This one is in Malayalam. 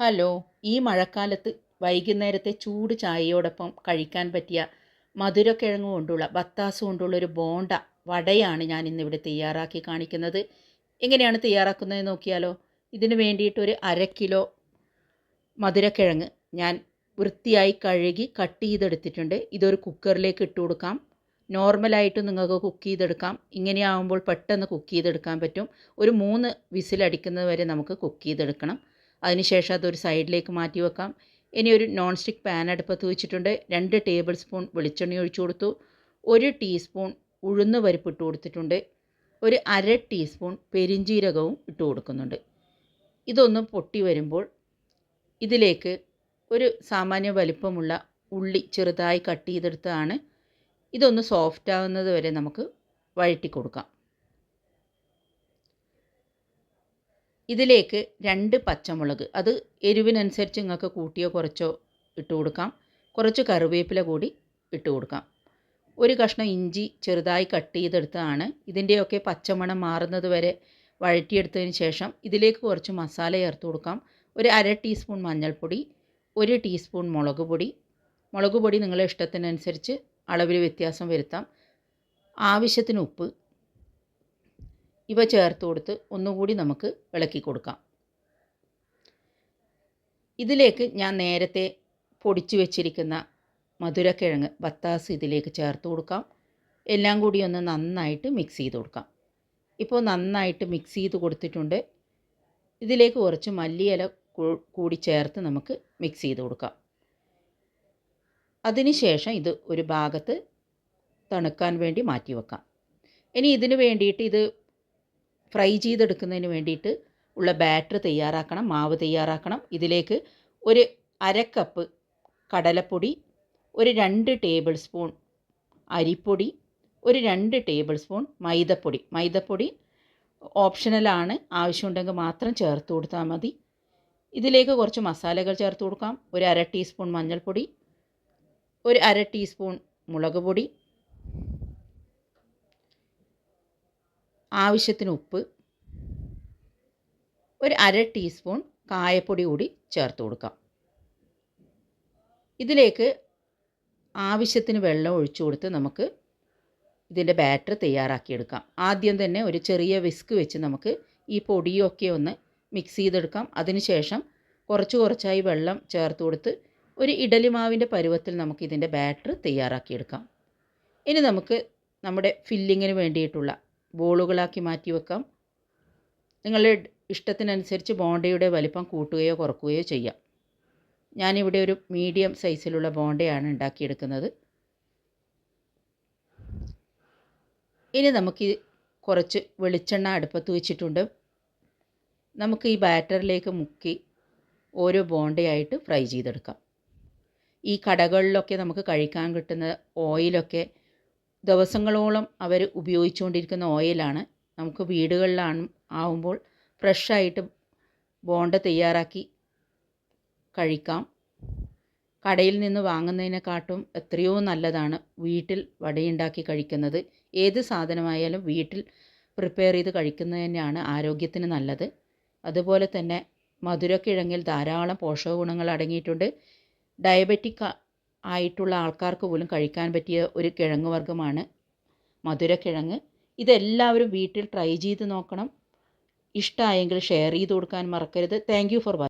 ഹലോ ഈ മഴക്കാലത്ത് വൈകുന്നേരത്തെ ചൂട് ചായയോടൊപ്പം കഴിക്കാൻ പറ്റിയ മധുരക്കിഴങ്ങ് കൊണ്ടുള്ള ബത്താസ് കൊണ്ടുള്ള ഒരു ബോണ്ട വടയാണ് ഞാൻ ഇന്നിവിടെ തയ്യാറാക്കി കാണിക്കുന്നത്. എങ്ങനെയാണ് തയ്യാറാക്കുന്നത് നോക്കിയാലോ? ഇതിന് വേണ്ടിയിട്ട് ഒരു അര കിലോ മധുരക്കിഴങ്ങ് ഞാൻ വൃത്തിയായി കഴുകി കട്ട് ചെയ്തെടുത്തിട്ടുണ്ട്. ഇതൊരു കുക്കറിലേക്ക് ഇട്ട് കൊടുക്കാം. നോർമലായിട്ട് നിങ്ങൾക്ക് കുക്ക് ചെയ്തെടുക്കാം. ഇങ്ങനെയാവുമ്പോൾ പെട്ടെന്ന് കുക്ക് ചെയ്തെടുക്കാൻ പറ്റും. ഒരു മൂന്ന് വിസിലടിക്കുന്നത് വരെ നമുക്ക് കുക്ക് ചെയ്തെടുക്കണം. അതിനുശേഷം അതൊരു സൈഡിലേക്ക് മാറ്റി വെക്കാം. ഇനി ഒരു നോൺ സ്റ്റിക്ക് പാൻ അടുപ്പത്ത് വെച്ചിട്ടുണ്ട്. രണ്ട് ടേബിൾ സ്പൂൺ വെളിച്ചെണ്ണ ഒഴിച്ചു കൊടുത്തു. ഒരു ടീസ്പൂൺ ഉഴുന്ന് പരിപ്പ് ഇട്ട് കൊടുത്തിട്ടുണ്ട്. ഒരു അര ടീസ്പൂൺ പെരിഞ്ജീരകവും ഇട്ട് കൊടുക്കുന്നുണ്ട്. ഇതൊന്ന് പൊട്ടി വരുമ്പോൾ ഇതിലേക്ക് ഒരു സാമാന്യ വലിപ്പമുള്ള ഉള്ളി ചെറുതായി കട്ട് ചെയ്തെടുത്തതാണ്. ഇതൊന്ന് സോഫ്റ്റ് ആവുന്നത് വരെ നമുക്ക് വഴറ്റി കൊടുക്കാം. ഇതിലേക്ക് രണ്ട് പച്ചമുളക് അത് എരിവിനനുസരിച്ച് നിങ്ങൾക്ക് കൂട്ടിയോ കുറച്ചോ ഇട്ട് കൊടുക്കാം. കുറച്ച് കറിവേപ്പില കൂടി ഇട്ട് കൊടുക്കാം. ഒരു കഷ്ണം ഇഞ്ചി ചെറുതായി കട്ട് ചെയ്തെടുത്തതാണ്. ഇതിന്റെയൊക്കെ പച്ചമണം മാറുന്നത് വരെ വഴറ്റിയെടുത്തതിന് ശേഷം ഇതിലേക്ക് കുറച്ച് മസാല ചേർത്ത് കൊടുക്കാം. ഒരു അര ടീസ്പൂൺ മഞ്ഞൾപ്പൊടി ഒരു ടീസ്പൂൺ മുളക് പൊടി. മുളക് പൊടി നിങ്ങളുടെ ഇഷ്ടത്തിനനുസരിച്ച് അളവിൽ വ്യത്യാസം വരുത്താം. ആവശ്യത്തിന് ഉപ്പ് ഇവ ചേർത്ത് കൊടുത്ത് ഒന്നുകൂടി നമുക്ക് ഇളക്കി കൊടുക്കാം. ഇതിലേക്ക് ഞാൻ നേരത്തെ പൊടിച്ചു വെച്ചിരിക്കുന്ന മധുരക്കിഴങ്ങ് ബത്താസ് ഇതിലേക്ക് ചേർത്ത് കൊടുക്കാം. എല്ലാം കൂടി ഒന്ന് നന്നായിട്ട് മിക്സ് ചെയ്ത് കൊടുക്കാം. ഇപ്പോൾ നന്നായിട്ട് മിക്സ് ചെയ്ത് കൊടുത്തിട്ടുണ്ട്. ഇതിലേക്ക് കുറച്ച് മല്ലിയില കൂടി ചേർത്ത് നമുക്ക് മിക്സ് ചെയ്ത് കൊടുക്കാം. അതിനുശേഷം ഇത് ഒരു ഭാഗത്ത് തണുക്കാൻ വേണ്ടി മാറ്റി വെക്കാം. ഇനി ഇതിന് വേണ്ടിയിട്ട് ഇത് ഫ്രൈ ചെയ്തെടുക്കുന്നതിന് വേണ്ടിയിട്ട് ഉള്ള ബാറ്റർ തയ്യാറാക്കണം മാവ് തയ്യാറാക്കണം. ഇതിലേക്ക് ഒരു അര കപ്പ് കടലപ്പൊടി ഒരു രണ്ട് ടേബിൾ സ്പൂൺ അരിപ്പൊടി ഒരു രണ്ട് ടേബിൾ സ്പൂൺ മൈദപ്പൊടി. മൈദപ്പൊടി ഓപ്ഷണലാണ് ആവശ്യമുണ്ടെങ്കിൽ മാത്രം ചേർത്ത് കൊടുത്താൽ മതി. ഇതിലേക്ക് കുറച്ച് മസാലകൾ ചേർത്ത് കൊടുക്കാം. ഒരു അര ടീസ്പൂൺ മഞ്ഞൾപ്പൊടി ഒരു അര ടീസ്പൂൺ മുളക് പൊടി ആവശ്യത്തിന് ഉപ്പ് ഒരു അര ടീസ്പൂൺ കായപ്പൊടി കൂടി ചേർത്ത് കൊടുക്കാം. ഇതിലേക്ക് ആവശ്യത്തിന് വെള്ളം ഒഴിച്ചു കൊടുത്ത് നമുക്ക് ഇതിന്റെ ബാറ്റർ തയ്യാറാക്കിയെടുക്കാം ആദ്യം തന്നെ ഒരു ചെറിയ വിസ്ക് വെച്ച് നമുക്ക് ഈ പൊടിയൊക്കെ ഒന്ന് മിക്സ് ചെയ്തെടുക്കാം. അതിനുശേഷം കുറച്ച് കുറച്ചായി വെള്ളം ചേർത്ത് കൊടുത്ത് ഒരു ഇഡലി മാവിന്റെ പരുവത്തിൽ നമുക്ക് ഇതിന്റെ ബാറ്റർ തയ്യാറാക്കിയെടുക്കാം ഇനി നമുക്ക് നമ്മുടെ ഫില്ലിങ്ങിന് വേണ്ടിയിട്ടുള്ള ബോളുകളാക്കി മാറ്റി വെക്കാം. നിങ്ങളുടെ ഇഷ്ടത്തിനനുസരിച്ച് ബോണ്ടയുടെ വലിപ്പം കൂട്ടുകയോ കുറക്കുകയോ ചെയ്യാം. ഞാനിവിടെ ഒരു മീഡിയം സൈസിലുള്ള ബോണ്ടയാണ് ഉണ്ടാക്കിയെടുക്കുന്നത്. ഇനി നമുക്ക് കുറച്ച് വെളിച്ചെണ്ണ അടുപ്പത്ത് വെച്ചിട്ടുണ്ട്. നമുക്ക് ഈ ബാറ്ററിലേക്ക് മുക്കി ഓരോ ബോണ്ടയായിട്ട് ഫ്രൈ ചെയ്തെടുക്കാം. ഈ കടകളിലൊക്കെ നമുക്ക് കഴിക്കാൻ കിട്ടുന്ന ഓയിലൊക്കെ ദിവസങ്ങളോളം അവർ ഉപയോഗിച്ചുകൊണ്ടിരിക്കുന്ന ഓയിലാണ്. നമുക്ക് വീടുകളിലാണ് ആവുമ്പോൾ ഫ്രഷായിട്ട് ബോണ്ട തയ്യാറാക്കി കഴിക്കാം. കടയിൽ നിന്ന് വാങ്ങുന്നതിനെക്കാട്ടും എത്രയോ നല്ലതാണ് വീട്ടിൽ വടയുണ്ടാക്കി കഴിക്കുന്നത്. ഏത് സാധനമായാലും വീട്ടിൽ പ്രിപ്പയർ ചെയ്ത് കഴിക്കുന്നത് തന്നെയാണ് ആരോഗ്യത്തിന് നല്ലത്. അതുപോലെ തന്നെ മധുരക്കിഴങ്ങിൽ ധാരാളം പോഷക ഗുണങ്ങൾ അടങ്ങിയിട്ടുണ്ട്. ഡയബറ്റിക് ആയിട്ടുള്ള ആൾക്കാർക്ക് പോലും കഴിക്കാൻ പറ്റിയ ഒരു കിഴങ്ങ് വർഗമാണ് മധുരക്കിഴങ്ങ് ഇതെല്ലാവരും വീട്ടിൽ ട്രൈ ചെയ്ത് നോക്കണം. ഇഷ്ടമായെങ്കിൽ ഷെയർ ചെയ്ത് കൊടുക്കാൻ മറക്കരുത്. Thank you for watching